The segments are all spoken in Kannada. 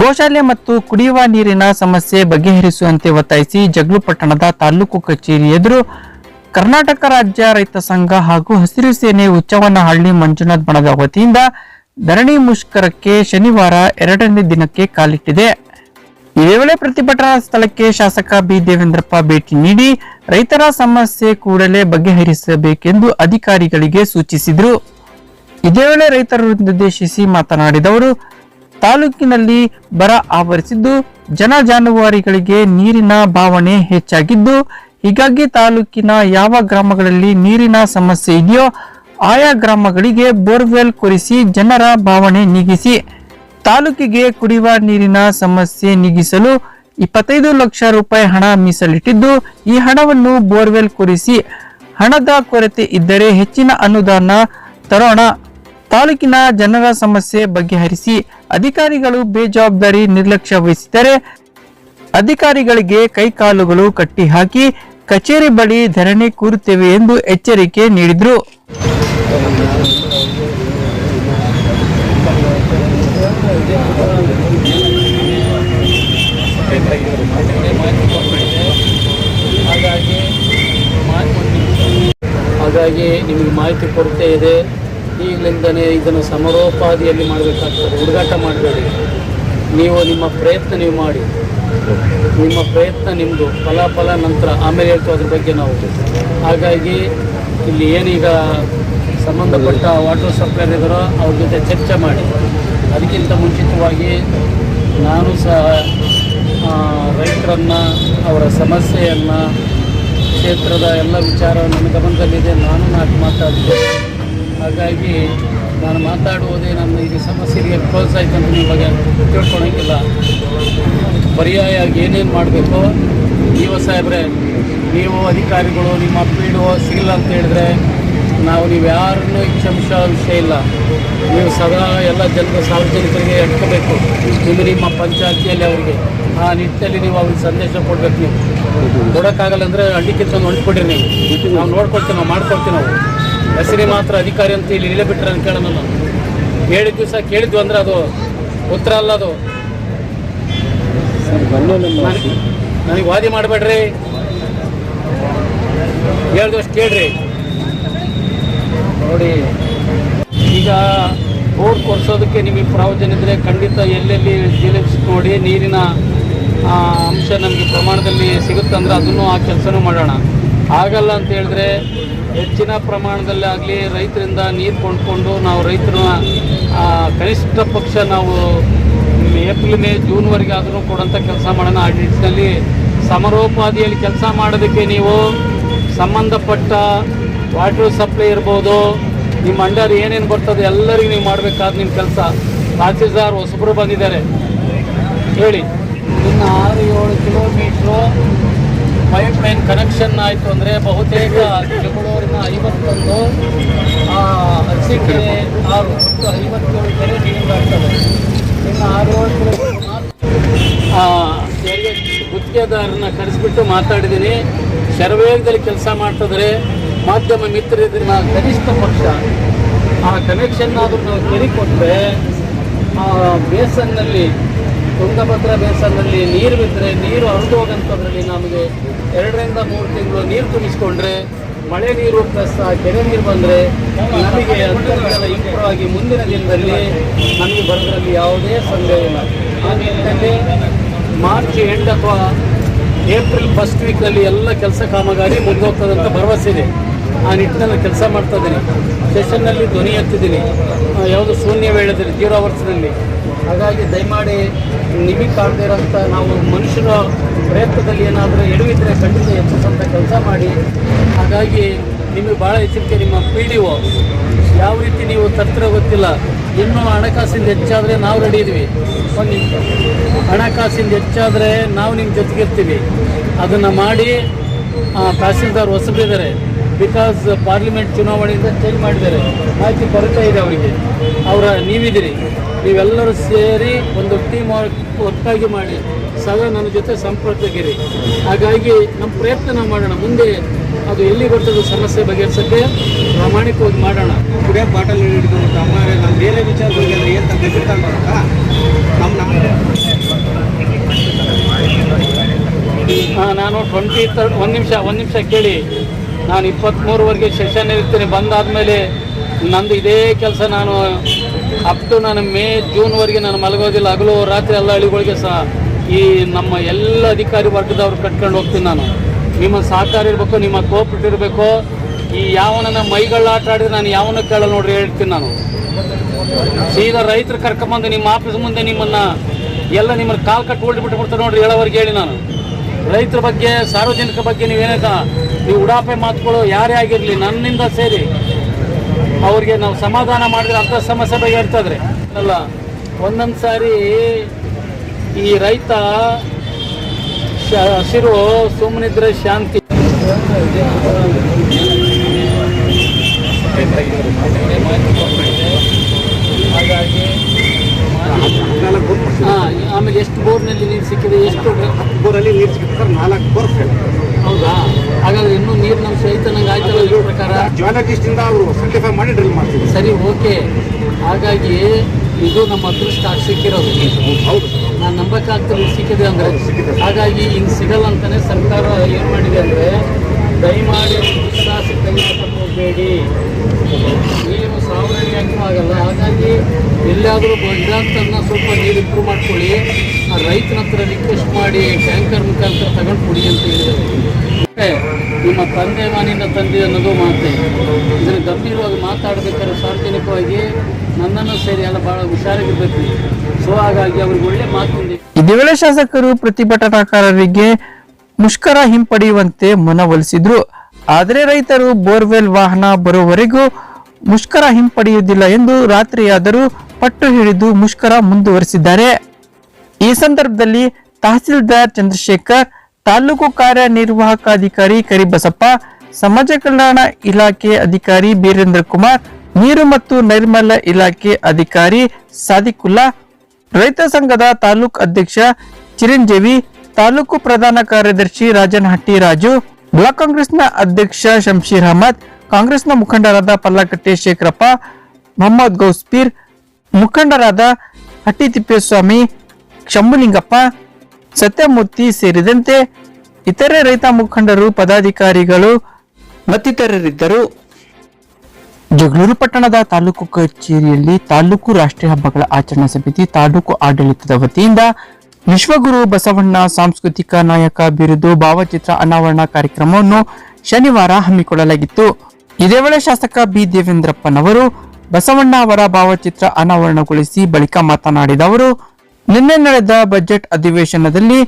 ಗೋಶಾಲೆ ಮತ್ತು ಕುಡಿಯುವ ನೀರಿನ ಸಮಸ್ಯೆ ಬಗೆಹರಿಸುವಂತೆ ಒತ್ತಾಯಿಸಿ ಜಗ್ಲು ಪಟ್ಟಣದ ತಾಲೂಕು ಕಚೇರಿ ಎದುರು ಕರ್ನಾಟಕ ರಾಜ್ಯ ರೈತ ಸಂಘ ಹಾಗೂ ಹಸಿರು ಸೇನೆ ಹುಚ್ಚವನಹಳ್ಳಿ ಮಂಜುನಾಥ್ ಬಣದ ವತಿಯಿಂದ ಧರಣಿ ಮುಷ್ಕರಕ್ಕೆ ಶನಿವಾರ ಎರಡನೇ ದಿನಕ್ಕೆ ಕಾಲಿಟ್ಟಿದೆ. ಇದೇ ವೇಳೆ ಪ್ರತಿಭಟನಾ ಸ್ಥಳಕ್ಕೆ ಶಾಸಕ ಬಿ ದೇವೇಂದ್ರಪ್ಪ ಭೇಟಿ ನೀಡಿ ರೈತರ ಸಮಸ್ಯೆ ಕೂಡಲೇ ಬಗೆಹರಿಸಬೇಕೆಂದು ಅಧಿಕಾರಿಗಳಿಗೆ ಸೂಚಿಸಿದರು. ಇದೇ ವೇಳೆ ರೈತರನ್ನುದ್ದೇಶಿಸಿ ಮಾತನಾಡಿದವರು ತಾಲೂಕಿನಲ್ಲಿ ಬರ ಆವರಿಸಿದ್ದು, ಜನ ಜಾನುವಾರುಗಳಿಗೆ ನೀರಿನ ಭಾವನೆ ಹೆಚ್ಚಾಗಿದ್ದು, ಹೀಗಾಗಿ ತಾಲೂಕಿನ ಯಾವ ಗ್ರಾಮಗಳಲ್ಲಿ ನೀರಿನ ಸಮಸ್ಯೆ ಇದೆಯೋ, ಆಯಾ ಗ್ರಾಮಗಳಿಗೆ ಬೋರ್ವೆಲ್ ಕೊರಿಸಿ ಜನರ ಭಾವನೆ ನೀಗಿಸಿ, ತಾಲೂಕಿಗೆ ಕುಡಿಯುವ ನೀರಿನ ಸಮಸ್ಯೆ ನೀಗಿಸಲು ಇಪ್ಪತ್ತೈದು ಲಕ್ಷ ರೂಪಾಯಿ ಹಣ ಮೀಸಲಿಟ್ಟಿದ್ದು, ಈ ಹಣವನ್ನು ಬೋರ್ವೆಲ್ ಕೊರಿಸಿ ಹಣದ ಕೊರತೆ ಇದ್ದರೆ ಹೆಚ್ಚಿನ ಅನುದಾನ ತರೋಣ. ತಾಲೂಕಿನ ಜನರ ಸಮಸ್ಯೆ ಬಗೆಹರಿಸಿ ಅಧಿಕಾರಿಗಳು ಬೇಜವಾಬ್ದಾರಿ ನಿರ್ಲಕ್ಷ್ಯ ವಹಿಸಿದರೆ ಅಧಿಕಾರಿಗಳಿಗೆ ಕೈಕಾಲುಗಳು ಕಟ್ಟಿಹಾಕಿ ಕಚೇರಿ ಬಳಿ ಧರಣಿ ಕೂರುತ್ತೇವೆ ಎಂದು ಎಚ್ಚರಿಕೆ ನೀಡಿದರು. ಹಾಗಾಗಿ ನಿಮಗೆ ಮಾಹಿತಿ ಕೊರತೆ ಇದೆ. ಈಗಲಿಂದನೇ ಇದನ್ನು ಸಮರೋಪಾದಿಯಲ್ಲಿ ಮಾಡಬೇಕಾಗ್ತದೆ. ಹುಡುಗಾಟ ಮಾಡಬೇಡಿ. ನೀವು ನಿಮ್ಮ ಪ್ರಯತ್ನ ನೀವು ಮಾಡಿ. ನಿಮ್ಮ ಪ್ರಯತ್ನ ನಿಮ್ಮದು ಫಲಾಫಲ ನಂತರ ಆಮೇಲೆ ಹೇಳ್ತೀವಿ ಅದ್ರ ಬಗ್ಗೆ ನಾವು. ಹಾಗಾಗಿ ಇಲ್ಲಿ ಏನೀಗ ಸಂಬಂಧಪಟ್ಟ ವಾಟರ್ ಸಪ್ಲೈರ್ ಇದ್ದಾರೋ ಅವ್ರ ಜೊತೆ ಚರ್ಚೆ ಮಾಡಿ. ಅದಕ್ಕಿಂತ ಮುಂಚಿತವಾಗಿ ನಾನು ಸಹ ರೈತರನ್ನು, ಅವರ ಸಮಸ್ಯೆಯನ್ನು, ಕ್ಷೇತ್ರದ ಎಲ್ಲ ವಿಚಾರ ನನ್ನ ಗಮನದಲ್ಲಿದೆ. ನಾನು ನಾಲ್ಕು ಮಾತಾಡಿದೆ ಹಾಗಾಗಿ ನಾನು ಮಾತಾಡುವುದೇ ನನ್ನ ಈ ಸಮಸ್ಯೆಗೆ ಅಂತ ನಿಮಗೆ ತಿಳ್ಕೊಳಂಗಿಲ್ಲ ಪರ್ಯಾಯ ಏನೇನು ಮಾಡಬೇಕು, ನೀವು ಸಾಹೇಬ್ರೆ, ನೀವು ಅಧಿಕಾರಿಗಳು, ನಿಮ್ಮ ಪೀಡು ಸಿಗಿಲ್ಲ ಅಂತ ಹೇಳಿದ್ರೆ ನಾವು ನೀವು ಯಾರನ್ನೂ ಕ್ಷಮಿಸೋ ವಿಷಯ ಇಲ್ಲ. ನೀವು ಸದಾ ಎಲ್ಲ ಜನರು, ಸಾರ್ವಜನಿಕರಿಗೆ ಎಟ್ಕೋಬೇಕು ನಿಮ್ಮ ನಿಮ್ಮ ಪಂಚಾಯತಿಯಲ್ಲಿ ಅವರಿಗೆ ಆ ನಿಟ್ಟಿನಲ್ಲಿ ನೀವು ಅವ್ರಿಗೆ ಸಂದೇಶ ಕೊಡ್ಬೇಕು ನೀವು. ಕೊಡೋಕ್ಕಾಗಲ್ಲ ಅಂದರೆ ಹಳ್ಳಿ ತಂದು ಹೊಂಟ್ಬಿಡ್ರಿ ನೀವು. ನಾವು ನೋಡ್ಕೊಳ್ತೀವಿ, ನಾವು ಮಾಡ್ಕೊಡ್ತೀವಿ ನಾವು. ಹೆಸರಿ ಮಾತ್ರ ಅಧಿಕಾರಿ ಅಂತ ಇಲ್ಲಿ ಇಲ್ಲೇ ಬಿಟ್ಟರೆ ಅಂತ ಕೇಳೋಣ ನಾನು ಹೇಳಿದ ದಿವಸ ಕೇಳಿದ್ವಿ ಅಂದ್ರೆ ಅದು ಉತ್ತರ ಅಲ್ಲ ಅದು. ನನಗೆ- ವಾದಿ ಮಾಡಬೇಡ್ರಿ. ಹೇಳ್ದಷ್ಟು ಕೇಳ್ರಿ. ನೋಡಿ ಈಗ ಬೋರ್ ಕೊರ್ಸೋದಕ್ಕೆ ನಿಮಗೆ ಪ್ರಾವಜನ ಇದ್ದರೆ ಖಂಡಿತ ಎಲ್ಲೆಲ್ಲಿ ಜಿಲಿಪ್ಸ್ ನೋಡಿ ನೀರಿನ ಅಂಶ ನಮಗೆ ಪ್ರಮಾಣದಲ್ಲಿ ಸಿಗುತ್ತಂದ್ರೆ ಅದನ್ನು ಆ ಕೆಲಸನೂ ಮಾಡೋಣ. ಆಗಲ್ಲ ಅಂತ ಹೇಳಿದ್ರೆ ಹೆಚ್ಚಿನ ಪ್ರಮಾಣದಲ್ಲಿ ಆಗಲಿ ರೈತರಿಂದ ನೀರು ಕೊಂಡ್ಕೊಂಡು ನಾವು ರೈತರನ್ನ ಕನಿಷ್ಠ ಪಕ್ಷ ನಾವು ಏಪ್ರಿಲ್ ಮೇ ಜೂನ್ವರೆಗೆ ಆದರೂ ಕೊಡೋಂಥ ಕೆಲಸ ಮಾಡೋಣ. ಆ ನಿಟ್ಟಿನಲ್ಲಿ ಸಮರೋಪಾದಿಯಲ್ಲಿ ಕೆಲಸ ಮಾಡೋದಕ್ಕೆ ನೀವು ಸಂಬಂಧಪಟ್ಟ ವಾಟರ್ ಸಪ್ಲೈ ಇರ್ಬೋದು, ನಿಮ್ಮ ಅಂಡರ್ ಏನೇನು ಬರ್ತದೆ ಎಲ್ಲರಿಗೂ ನೀವು ಮಾಡಬೇಕಾದ ನಿಮ್ಮ ಕೆಲಸ. ತಹಸೀಲ್ದಾರ್ ಹೊಸಬ್ರು ಬಂದಿದ್ದಾರೆ. ಹೇಳಿ. ಇನ್ನು ಆರು ಏಳು ಕಿಲೋಮೀಟ್ರು ಪೈಪ್ ಲೈನ್ ಕನೆಕ್ಷನ್ ಆಯಿತು ಅಂದರೆ ಬಹುತೇಕ ಚಿಕ್ಕಮಗಳೂರಿನ ಐವತ್ತೊಂದು ಅರಸೀಕೆರೆ ಆರು ಒಟ್ಟು ಐವತ್ತೇಳು ಕೆರೆ ನೀರಾಗ್ತದೆ ಇನ್ನು ಆರು ಗುತ್ತಿಗೆದಾರನ್ನ ಕರೆಸಿಬಿಟ್ಟು ಮಾತಾಡಿದ್ದೀನಿ. ಶರವೇಗದಲ್ಲಿ ಕೆಲಸ ಮಾಡ್ತಿದ್ರೆ ಮಾಧ್ಯಮ ಮಿತ್ರರಿದ್ರೆ ನಾವು ಕನಿಷ್ಠ ಪಕ್ಷ. ಆ ಕನೆಕ್ಷನ್ ಆದರೂ ನಾವು ಕೆರೆ ಕೊಟ್ಟರೆ ಬೇಸನ್ನಲ್ಲಿ ತುಂಗಭದ್ರಾ ಬೇಸನ್ನಲ್ಲಿ ನೀರು ಬಿದ್ದರೆ ನೀರು ಹರಿದು ಹೋಗಂಥದ್ರಲ್ಲಿ ನಮಗೆ ಎರಡರಿಂದ ಮೂರು ತಿಂಗಳು ನೀರು ತುಂಬಿಸ್ಕೊಂಡ್ರೆ ಮಳೆ ನೀರು ಪ್ಲಸ್ ಕೆರೆ ನೀರು ಬಂದರೆ ನಮಗೆ ಅಂತರ್ಜಲ ಇಂಪ್ರೂವ್ ಆಗಿ ಮುಂದಿನ ದಿನದಲ್ಲಿ ನಮಗೆ ಬರೋದ್ರಲ್ಲಿ ಯಾವುದೇ ಸಂದೇಹ ಇಲ್ಲ. ಆ ನಿಟ್ಟಿನಲ್ಲಿ ಮಾರ್ಚ್ ಎಂಡ್ ಅಥವಾ ಏಪ್ರಿಲ್ ಫಸ್ಟ್ ವೀಕ್ನಲ್ಲಿ ಎಲ್ಲ ಕೆಲಸ ಕಾಮಗಾರಿ ಮುಂದೋಗ್ತದೆ ಅಂತ ಭರವಸೆ ಇದೆ. ಆ ನಿಟ್ಟಿನಲ್ಲಿ ಕೆಲಸ ಮಾಡ್ತಾ ಇದ್ದೀನಿ. ಸೆಷನ್ನಲ್ಲಿ ಧ್ವನಿ ಎತ್ತಿದ್ದೀನಿ. ಯಾವುದು ಶೂನ್ಯ ವೇಳೆದಲ್ಲಿ ಜೀರೋ ಅವರ್ಸ್ನಲ್ಲಿ ಹಾಗಾಗಿ ದಯಮಾಡಿ ನಿಮಗೆ ಕಾಣದೇ ಇರೋಂಥ ನಾವು ಮನುಷ್ಯರ ಪ್ರಯತ್ನದಲ್ಲಿ ಏನಾದರೂ ಎಡವಿದ್ರೆ ಖಂಡಿತ ಹೆಚ್ಚಿಸುವಂಥ ಕೆಲಸ ಮಾಡಿ. ಹಾಗಾಗಿ ನಿಮಗೆ ಭಾಳ ಎಚ್ಚರಿಕೆ ನಿಮ್ಮ ಪಿ ಡಿ ಒ. ಯಾವ ರೀತಿ ನೀವು ತರ್ತಿರೋ ಗೊತ್ತಿಲ್ಲ. ಇನ್ನೂ ಹಣಕಾಸಿಂದ ಹೆಚ್ಚಾದರೆ ನಾವು ರೆಡಿ ಇದ್ವಿ. ಒಂದು ಹಣಕಾಸಿಂದ ಹೆಚ್ಚಾದರೆ ನಾವು ನಿಮ್ಮ ಜೊತೆಗಿರ್ತೀವಿ. ಅದನ್ನು ಮಾಡಿ ತಹಸೀಲ್ದಾರ್ ಹೊಸಬಿದ್ದಾರೆ ಬಿಕಾಸ್ ಪಾರ್ಲಿಮೆಂಟ್ uh, ಚುನಾವಣೆಯಿಂದ ಚೇಂಜ್ ಮಾಡಿದ್ದಾರೆ. ಹಾಕಿ ಕೊರತೆ ಇದೆ ಅವರಿಗೆ. ಅವರ ನೀವಿದ್ದೀರಿ. ನೀವೆಲ್ಲರೂ ಸೇರಿ ಒಂದು ಟೀಮ್ ಒಟ್ಟಾಗಿ ಮಾಡಿ. ಸದಾ ನನ್ನ ಜೊತೆ ಸಂಪರ್ಕಕ್ಕಿರಿ. ಹಾಗಾಗಿ ನಮ್ಮ ಪ್ರಯತ್ನ ನಾವು ಮಾಡೋಣ. ಮುಂದೆ ಅದು ಎಲ್ಲಿ ಬರ್ತದೆ ಸಮಸ್ಯೆ ಬಗೆಹರಿಸೋಕ್ಕೆ ಪ್ರಾಮಾಣಿಕವಾಗಿ ಮಾಡೋಣ. ಕುಡಿಯೋ ಬಾಟಲ್ ಹಿಡಿದು ಆಮೇಲೆ ನಮ್ಮ ಬೇರೆ ವಿಚಾರ ಬಗ್ಗೆ ಅಂದರೆ ಏನು ತಪ್ಪು ಗೊತ್ತಾಗಲ್ಲ ನಮ್ಮ ನಾನು ಟ್ವೆಂಟಿ ತರ್ಡ್ ಒಂದು ನಿಮಿಷ ಒಂದು ನಿಮಿಷ ಕೇಳಿ. ನಾನು ಇಪ್ಪತ್ತ್ಮೂರುವರೆಗೆ ಸೆಷನ್ ಇರ್ತೀನಿ. ಬಂದಾದಮೇಲೆ ನಂದು ಇದೇ ಕೆಲಸ. ನಾನು ಅಪ್ ಟು ನಾನು ಮೇ ಜೂನ್ವರೆಗೆ ನಾನು ಮಲಗೋದಿಲ್ಲ. ಹಗಲು, ರಾತ್ರಿ ಎಲ್ಲ ಹಳ್ಳಿಗಳಿಗೆ ಸಹ ಈ ನಮ್ಮ ಎಲ್ಲ ಅಧಿಕಾರಿ ವರ್ಗದವ್ರು ಕಟ್ಕೊಂಡು ಹೋಗ್ತೀನಿ ನಾನು. ನಿಮ್ಮ ಸಹಕಾರ ಇರಬೇಕು, ನಿಮ್ಮ ಕೋಪರೇಟ್ ಇರಬೇಕು. ಈ ಯಾವನನ್ನ ಮೈಗಳ ಆಟ ಆಡಿದ್ರೆ ನಾನು ಯಾವನ ಕೇಳಲ್ಲ ನೋಡ್ರಿ, ಹೇಳ್ತೀನಿ ನಾನು. ಸೀದಾ ರೈತರು ಕರ್ಕೊಂಬಂದು ನಿಮ್ಮ ಆಫೀಸ್ ಮುಂದೆ ನಿಮ್ಮನ್ನ ಎಲ್ಲ ನಿಮ್ಮ ಕಾಲು ಕಟ್ಟು ಓಡಿಬಿಟ್ಟು ಬಿಟ್ಟು ಬಿಡ್ತಾರೆ ನೋಡ್ರಿ, ಹೇಳೋವರೆಗೆ ಹೇಳಿ ನಾನು. ರೈತರ ಬಗ್ಗೆ, ಸಾರ್ವಜನಿಕ ಬಗ್ಗೆ ನೀವೇನೇದ ನೀವು ಉಡಾಪೆ ಮಾತುಗಳು ಯಾರೇ ಆಗಿರಲಿ, ನನ್ನಿಂದ ಸೇರಿ ಅವ್ರಿಗೆ ನಾವು ಸಮಾಧಾನ ಮಾಡಿದ್ರೆ ಅಂಥ ಸಮಸ್ಯೆ ಬಗೆಹರ್ತದ್ರೆ ಅಲ್ಲ, ಒಂದೊಂದು ಸಾರಿ ಈ ರೈತ ಹಸಿರು ಸುಮ್ಮನಿದ್ರೆ ಶಾಂತಿ ಹಾಗಾಗಿ ಹಾ, ಆಮೇಲೆ ಎಷ್ಟು ಬೋರ್ನಲ್ಲಿ ನೀರು ಸಿಕ್ಕಿದೆ ಎಷ್ಟು ಬೋರಲ್ಲಿ ನೀರು ಸಿಕ್ಕಿದೆ ಸರ್ ನಾಲ್ಕು ಬೋರ್ ಹೌದಾ? ಹಾಗಾದ್ರೆ ಇನ್ನೂ ನೀರಿನ ಅಂಶ ಐತೆ ನಂಗೆ ಆಯ್ತಲ್ಲ ಪ್ರಕಾರ? ಜಿಯಾಲಜಿಸ್ಟಿಂದ ಅವರು ಸರ್ಟಿಫೈ ಮಾಡಿ ಡ್ರಿಲ್ ಮಾಡ್ತೀವಿ ಸರಿ ಓಕೆ. ಹಾಗಾಗಿ ಇದು ನಮ್ಮ ಅದೃಷ್ಟ ಸಿಕ್ಕಿರೋದು. ಹೌದು ನಾನು ನಂಬಕ್ಕಾಗ್ತಿಲ್ಲ ಸಿಕ್ಕಿದೆ ಅಂದರೆ. ಹಾಗಾಗಿ ಹಿಂಗೆ ಸಿಗಲ್ಲ ಅಂತಲೇ ಸರ್ಕಾರ ಏನು ಮಾಡಿದೆ ಅಂದರೆ ದಯಮಾಡಿ ಹಾಕಕ್ಕೆ ಹೋಗಬೇಡಿ. ನೀರು ಸಾವಯವಿಯಾಗೂ ಆಗಲ್ಲ. ಹಾಗಾಗಿ ಎಲ್ಲಾದರೂ ಗುಜರಾತನ್ನು ಸ್ವಲ್ಪ ನೀರು ಇಂಪ್ರೂವ್ ಮಾಡ್ಕೊಳ್ಳಿ. ಆ ರೈತನ ಹತ್ರ ರಿಕ್ವೆಸ್ಟ್ ಮಾಡಿ ಟ್ಯಾಂಕರ್ ಮುಖಾಂತರ ತಗೊಂಡು ಕೊಡಿ ಅಂತ ಹೇಳಿದ್ದಾರೆ. ನಿಮ್ಮ ತಂದೆ ಮಾನಿನ ತಂದೆ ಅನ್ನೋದು ಮಾತೆ. ಇದನ್ನು ಗಂಭೀರವಾಗಿ ಮಾತಾಡಬೇಕಾದ್ರೆ ಸಾರ್ವಜನಿಕವಾಗಿ ನನ್ನನ್ನು ಸೇರಿ ಎಲ್ಲ ಭಾಳ ಹುಷಾರಾಗಿರ್ಬೇಕು. ಸೊ ಹಾಗಾಗಿ ಅವ್ರಿಗೆ ಒಳ್ಳೆ ಮಾತು ಇದೆ ಶಾಸಕರು ಪ್ರತಿಭಟನಾಕಾರರಿಗೆ ಮುಷ್ಕರ ಹಿಂಪಡೆಯುವಂತೆ ಮನವೊಲಿಸಿದ್ರು. ಆದರೆ ರೈತರು ಬೋರ್ವೆಲ್ ವಾಹನ ಬರುವವರೆಗೂ ಮುಷ್ಕರ ಹಿಂಪಡೆಯುವುದಿಲ್ಲ ಎಂದು ರಾತ್ರಿಯಾದರೂ ಪಟ್ಟು ಹಿಡಿದು ಮುಷ್ಕರ ಮುಂದುವರಿಸಿದ್ದಾರೆ. ಈ ಸಂದರ್ಭದಲ್ಲಿ ತಹಸೀಲ್ದಾರ್ ಚಂದ್ರಶೇಖರ್, ತಾಲೂಕು ಕಾರ್ಯನಿರ್ವಾಹಕಾಧಿಕಾರಿ ಕರಿಬಸಪ್ಪ, ಸಮಾಜ ಕಲ್ಯಾಣ ಇಲಾಖೆ ಅಧಿಕಾರಿ ಬೀರೇಂದ್ರ ಕುಮಾರ್, ನೀರು ಮತ್ತು ನೈರ್ಮಲ್ಯ ಇಲಾಖೆ ಅಧಿಕಾರಿ ಸಾದಿಕುಲ್ಲಾ, ರೈತ ಸಂಘದ ತಾಲೂಕು ಅಧ್ಯಕ್ಷ ಚಿರಂಜೀವಿ ತಾಲೂಕು ಪ್ರಧಾನ ಕಾರ್ಯದರ್ಶಿ ರಾಜನ್ ರಾಜು ಬ್ಲಾಕ್ ಕಾಂಗ್ರೆಸ್ನ ಅಧ್ಯಕ್ಷ ಶಂಶೀರ್ ಅಹಮದ್, ಕಾಂಗ್ರೆಸ್ನ ಮುಖಂಡರಾದ ಪಲ್ಲಕಟ್ಟೆ ಶೇಖರಪ್ಪ, ಮೊಹಮ್ಮದ್ ಗೌಸ್ಪೀರ್, ಮುಖಂಡರಾದ ಹಟ್ಟಿ ತಿಪ್ಪೇಸ್ವಾಮಿ, ಶಂಭುಲಿಂಗಪ್ಪ, ಸತ್ಯಮೂರ್ತಿ ಸೇರಿದಂತೆ ಇತರೆ ರೈತ ಮುಖಂಡರು, ಪದಾಧಿಕಾರಿಗಳು ಮತ್ತಿತರರಿದ್ದರು. ಜಗಳೂರು ಪಟ್ಟಣದ ತಾಲೂಕು ಕಚೇರಿಯಲ್ಲಿ ತಾಲೂಕು ರಾಷ್ಟ್ರೀಯ ಹಬ್ಬಗಳ ಆಚರಣಾ ಸಮಿತಿ ತಾಲೂಕು ಆಡಳಿತದ ವತಿಯಿಂದ ವಿಶ್ವಗುರು ಬಸವಣ್ಣ ಸಾಂಸ್ಕೃತಿಕ ನಾಯಕ ಬಿರುದು ಭಾವಚಿತ್ರ ಅನಾವರಣ ಕಾರ್ಯಕ್ರಮವನ್ನು ಶನಿವಾರ ಹಮ್ಮಿಕೊಳ್ಳಲಾಗಿತ್ತು. ಇದೇ ವೇಳೆ ಶಾಸಕ ಬಿ ದೇವೇಂದ್ರಪ್ಪನವರು ಬಸವಣ್ಣ ಅವರ ಭಾವಚಿತ್ರ ಅನಾವರಣಗೊಳಿಸಿ ಬಳಿಕ ಮಾತನಾಡಿದ ಅವರು, ನಿನ್ನೆ ನಡೆದ ಬಜೆಟ್ ಅಧಿವೇಶನದಲ್ಲಿ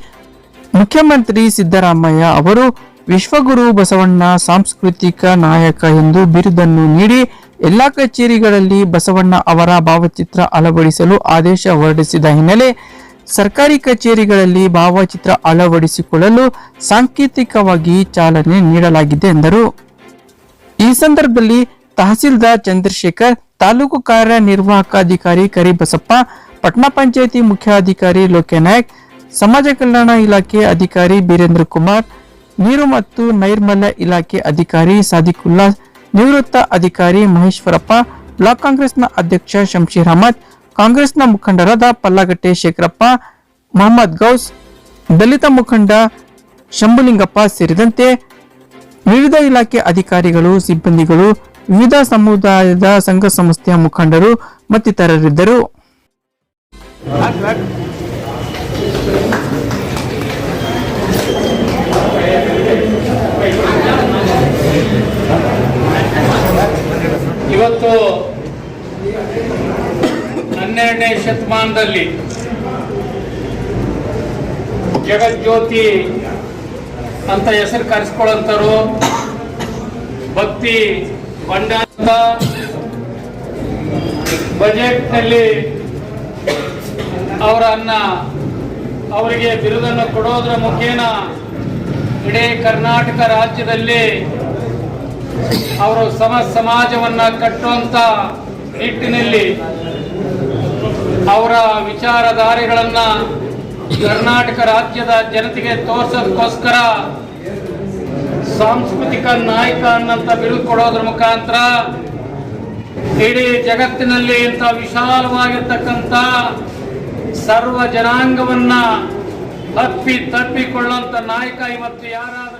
ಮುಖ್ಯಮಂತ್ರಿ ಸಿದ್ದರಾಮಯ್ಯ ಅವರು ವಿಶ್ವಗುರು ಬಸವಣ್ಣ ಸಾಂಸ್ಕೃತಿಕ ನಾಯಕ ಎಂದು ಬಿರುದನ್ನು ನೀಡಿ ಎಲ್ಲಾ ಕಚೇರಿಗಳಲ್ಲಿ ಬಸವಣ್ಣ ಅವರ ಭಾವಚಿತ್ರ ಅಳವಡಿಸಲು ಆದೇಶ ಹೊರಡಿಸಿದ ಹಿನ್ನೆಲೆ ಸರ್ಕಾರಿ ಕಚೇರಿಗಳಲ್ಲಿ ಭಾವಚಿತ್ರ ಅಳವಡಿಸಿಕೊಳ್ಳಲು ಸಾಂಕೇತಿಕವಾಗಿ ಚಾಲನೆ ನೀಡಲಾಗಿದೆ ಎಂದರು. ಈ ಸಂದರ್ಭದಲ್ಲಿ ತಹಸೀಲ್ದಾರ್ ಚಂದ್ರಶೇಖರ್, ತಾಲೂಕು ಕಾರ್ಯನಿರ್ವಾಹಕಾಧಿಕಾರಿ ಕರಿಬಸಪ್ಪ ಪಟ್ಟಣ ಪಂಚಾಯಿತಿ ಮುಖ್ಯಾಧಿಕಾರಿ ಲೋಕನಾಯಕ್, ಸಮಾಜ ಕಲ್ಯಾಣ ಇಲಾಖೆ ಅಧಿಕಾರಿ ಬೀರೇಂದ್ರ ಕುಮಾರ್, ನೀರು ಮತ್ತು ನೈರ್ಮಲ್ಯ ಇಲಾಖೆ ಅಧಿಕಾರಿ ಸಾದಿಕುಲ್ಲಾ, ನಿವೃತ್ತ ಅಧಿಕಾರಿ ಮಹೇಶ್ವರಪ್ಪ, ಬ್ಲಾಕ್ ಕಾಂಗ್ರೆಸ್ನ ಅಧ್ಯಕ್ಷ ಶಂಶೀರ್ ಅಹಮದ್ ಕಾಂಗ್ರೆಸ್ನ ಮುಖಂಡರಾದ ಪಲ್ಲಾಗಟ್ಟೆ ಶೇಖರಪ್ಪ, ಮೊಹಮ್ಮದ್ ಗೌಸ್, ದಲಿತ ಮುಖಂಡ ಶಂಭುಲಿಂಗಪ್ಪ ಸೇರಿದಂತೆ ವಿವಿಧ ಇಲಾಖೆ ಅಧಿಕಾರಿಗಳು, ಸಿಬ್ಬಂದಿಗಳು, ವಿವಿಧ ಸಮುದಾಯದ ಸಂಘ ಸಂಸ್ಥೆಯ ಮುಖಂಡರು ಮತ್ತಿತರರಿದ್ದರು. ಇವತ್ತು ಹನ್ನೆರಡನೇ ಶತಮಾನದಲ್ಲಿ ಜಗಜ್ಯೋತಿ ಅಂತ ಹೆಸರು ಕರೆಸ್ಕೊಳ್ಳಂತರು ಭಕ್ತಿ ಭಂಡಾರ ಬಜೆಟ್ನಲ್ಲಿ ಅವರನ್ನ, ಅವರಿಗೆ ಬಿರುದನ್ನು ಕೊಡೋದ್ರ ಮುಖೇನ ಇಡೀ ಕರ್ನಾಟಕ ರಾಜ್ಯದಲ್ಲಿ ಅವರು ಸಮ ಸಮಾಜವನ್ನ ಕಟ್ಟುವಂತ ನಿಟ್ಟಿನಲ್ಲಿ ಅವರ ವಿಚಾರಧಾರೆಗಳನ್ನ ಕರ್ನಾಟಕ ರಾಜ್ಯದ ಜನತೆಗೆ ತೋರ್ಸೋದಕ್ಕೋಸ್ಕರ ಸಾಂಸ್ಕೃತಿಕ ನಾಯಕ ಅನ್ನಂತ ಬಿರುದು ಕೊಡೋದ್ರ ಮುಖಾಂತರ ಇಡೀ ಜಗತ್ತಿನಲ್ಲಿ ಇಂಥ ವಿಶಾಲವಾಗಿರ್ತಕ್ಕಂಥ ಸರ್ವ ಜನಾಂಗವನ್ನ ತಪ್ಪಿ ತಪ್ಪಿಕೊಳ್ಳುವಂತ ನಾಯಕ ಇವತ್ತು ಯಾರಾದ್ರೆ